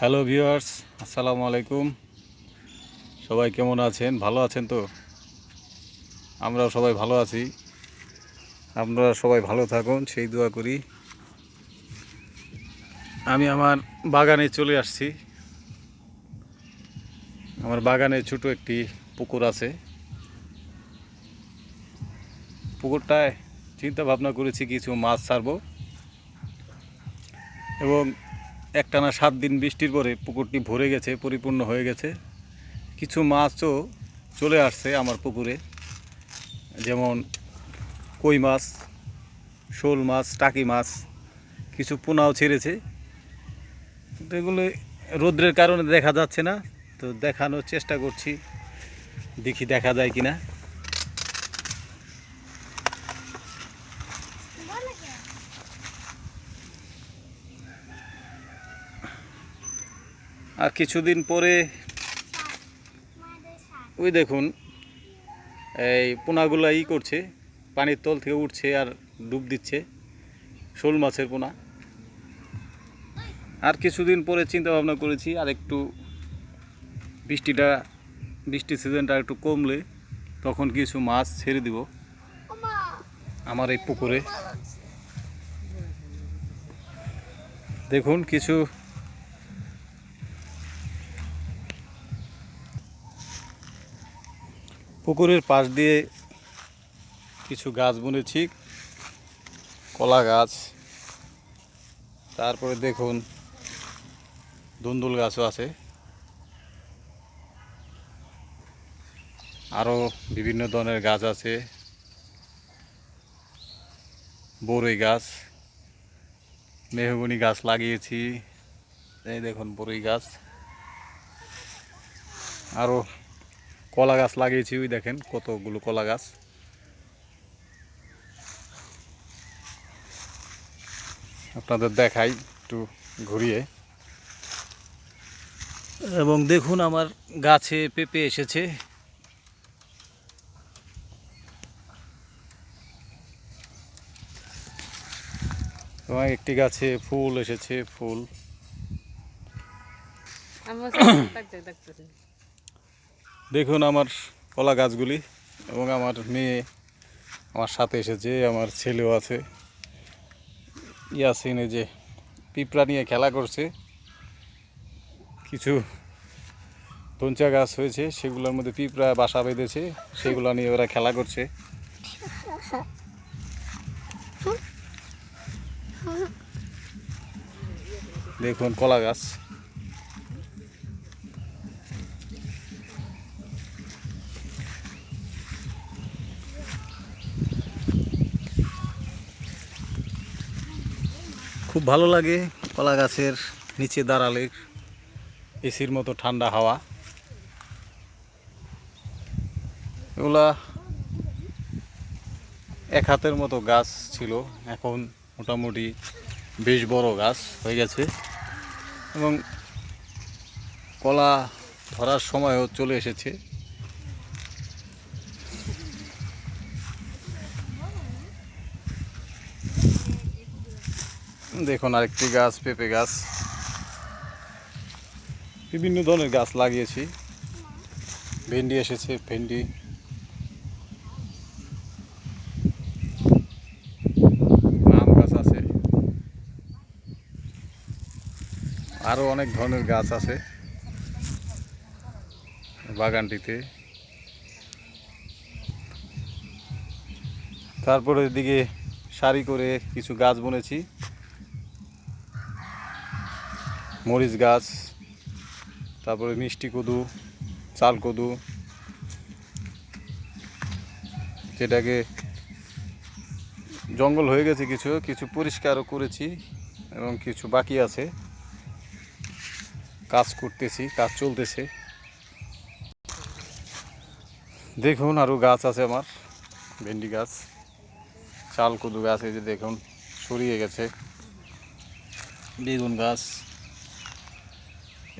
Hello viewers, আসসালামু আলাইকুম। সবাই কেমন আছেন? ভালো আছেন তো? আমরাও সবাই ভালো আছি। আপনারা সবাই ভালো থাকুন, সেই দোয়া করি। আমি আমার বাগানে চলে আসছি। আমার বাগানে ছোট একটি পুকুর আছে। পুকুরটায় চিন্তা ভাবনা করেছি কিছু মাছ ছাড়বো। এবং একটানা সাত দিন বৃষ্টির পরে পুকুরটি ভরে গেছে, পরিপূর্ণ হয়ে গেছে। কিছু মাছও চলে আসছে আমার পুকুরে, যেমন কই মাছ, শোল মাছ, টাকি মাছ, কিছু পোনাও ছেড়েছে। কিন্তু এগুলো রোদ্রের কারণে দেখা যাচ্ছে না, তো দেখানোর চেষ্টা করছি, দেখি দেখা যায় কিনা। আর কিছুদিন পরে ওই দেখুন, এই পোনাগুলো ই করছে, পানির তল থেকে উঠছে আর ডুব দিচ্ছে, শোল মাছের পোনা। আর কিছুদিন পরে চিন্তা ভাবনা করেছি, আর একটু বৃষ্টিটা, বৃষ্টির সিজনটা একটু কমলে তখন কিছু মাছ ছেড়ে দিব আমার এই পুকুরে। দেখুন, কিছু পুকুরের পাশ দিয়ে কিছু গাছ বুনেছি, কলা গাছ, তারপরে দেখুন দুন্দুল গাছও আছে। আরও বিভিন্ন ধরনের গাছ আছে। বরই গাছ, মেহগুনি গাছ লাগিয়েছি। এই দেখুন বরই গাছ। আরও কলা গাছ লাগিয়েছি ওই দেখেন কতগুলো কলা গাছ। আপনাদের দেখাই একটু ঘুরিয়ে। এবং দেখুন আমার গাছে পেঁপে এসেছে। এবং একটি গাছে ফুল এসেছে ফুল। দেখুন আমার কলা গাছগুলি এবং আমার মেয়ে আমার সাথে এসেছে, আমার ছেলেও আছে। ইয়াসিন যে পিঁপড়া নিয়ে খেলা করছে। কিছু ধঞ্চা গাছ হয়েছে, সেগুলোর মধ্যে পিঁপড়া বাসা বেঁধেছে, সেগুলো নিয়ে ওরা খেলা করছে। দেখুন কলা গাছ। খুব ভালো লাগে কলা গাছের নিচে দাঁড়ালে এসির মতো ঠান্ডা হাওয়া। এগুলা এক হাতের মতো গাছ ছিল, এখন মোটামুটি বেশ বড় গাছ হয়ে গেছে এবং কলা ধরার সময়ও চলে এসেছে। দেখুন আরেকটি গাছ, পেঁপে গাছ। বিভিন্ন ধরনের গাছ লাগিয়েছি। ভেন্ডি এসেছে, ভেন্ডি। আম গাছ আছে। আরও অনেক ধরনের গাছ আছে বাগানটিতে। তারপরে এদিকে সারি করে কিছু গাছ বুনেছি। মরিচ গাছ, তারপরে মিষ্টি কদু, চাল কদু, যেটাকে জঙ্গল হয়ে গেছে কিছু কিছু পরিষ্কারও করেছি এবং কিছু বাকি আছে। কাজ করতেছি, কাজ চলতেছে। দেখুন আরও গাছ আছে আমার, ভেন্ডি গাছ, চাল কদু গাছ, এই যে দেখুন, ছড়িয়ে গেছে। বেগুন গাছ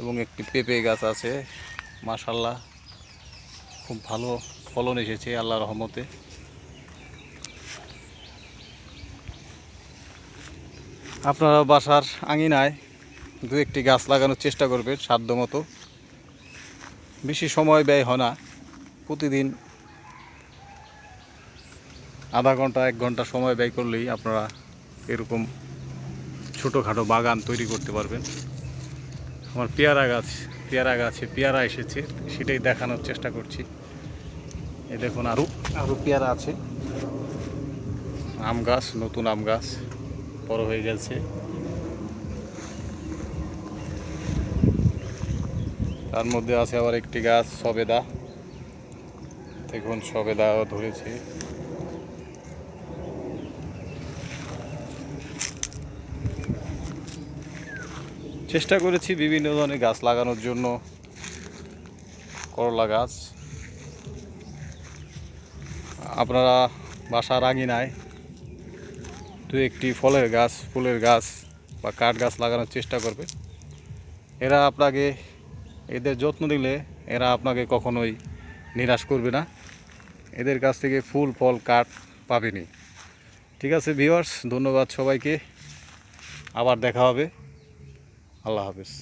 এবং একটি পেঁপে গাছ আছে। মাশাল্লাহ খুব ভালো ফলন এসেছে আল্লাহ রহমতে। আপনারা বাসার আঙিনায় দু একটি গাছ লাগানোর চেষ্টা করবেন সাধ্য মতো বেশি সময় ব্যয় হয় না। প্রতিদিন আধা ঘণ্টা, এক ঘণ্টা সময় ব্যয় করলেই আপনারা এরকম ছোটোখাটো বাগান তৈরি করতে পারবেন। আমার পেয়ারা গাছ, পেয়ারা গাছে পেয়ারা এসেছে, সেটাই দেখানোর চেষ্টা করছি। এ দেখুন আরও আরও পেয়ারা আছে। আম গাছ, নতুন আম গাছ, বড় হয়ে গেছে। তার মধ্যে আছে আবার একটি গাছ, সবেদা। দেখুন, সবেদাও ধরেছে। চেষ্টা করেছি বিভিন্ন ধরনের গাছ লাগানোর জন্য। করলা গাছ। আপনারা বাসার আঙিনায় দু একটি ফলের গাছ, ফুলের গাছ বা কাঠ গাছ লাগানোর চেষ্টা করবে। এরা আপনাকে এদের যত্ন দিলে এরা আপনাকে কখনোই নিরাশ করবে না। এদের কাছ থেকে ফুল, ফল, কাঠ পাবেনি ঠিক আছে ভিউয়ার্স ধন্যবাদ সবাইকে। আবার দেখা হবে। আল্লাহ হাফেজ